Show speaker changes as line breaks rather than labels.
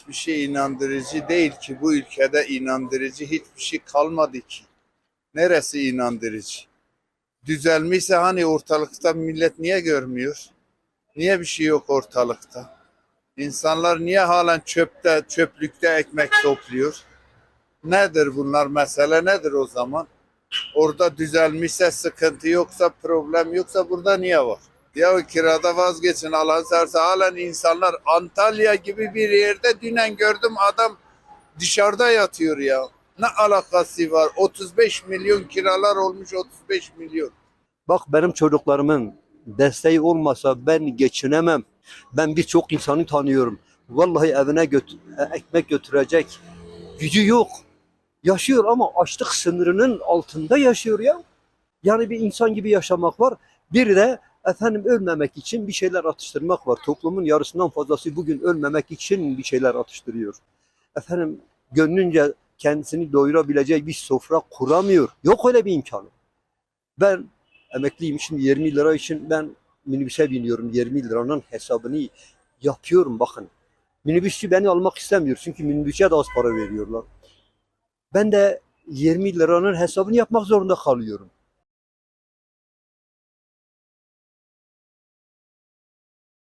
Hiçbir şey inandırıcı değil ki bu ülkede inandırıcı hiçbir şey kalmadı ki. Neresi inandırıcı? Düzelmişse hani ortalıkta millet niye görmüyor? Niye bir şey yok ortalıkta? İnsanlar niye halen çöpte, çöplükte ekmek topluyor? Nedir bunlar? Mesele nedir o zaman? Orada düzelmişse, sıkıntı yoksa, problem yoksa burada niye var? Ya kirada vazgeçin alan serse halen insanlar Antalya gibi bir yerde dünen gördüm adam dışarıda yatıyor ya. Ne alakası var? 35 milyon kiralar olmuş 35 milyon.
Bak benim çocuklarımın desteği olmasa ben geçinemem. Ben birçok insanı tanıyorum. Vallahi evine göt- e, ekmek götürecek gücü yok. Yaşıyor ama açlık sınırının altında yaşıyor ya. Yani bir insan gibi yaşamak var. Bir de efendim ölmemek için bir şeyler atıştırmak var. Toplumun yarısından fazlası bugün ölmemek için bir şeyler atıştırıyor. Efendim gönlünce kendisini doyurabilecek bir sofra kuramıyor. Yok öyle bir imkanı. Ben emekliyim şimdi 20 lira için ben minibüse biniyorum 20 liranın hesabını yapıyorum bakın. Minibüsçü beni almak istemiyor çünkü minibüse de az para veriyorlar. Ben de 20 liranın hesabını yapmak zorunda kalıyorum.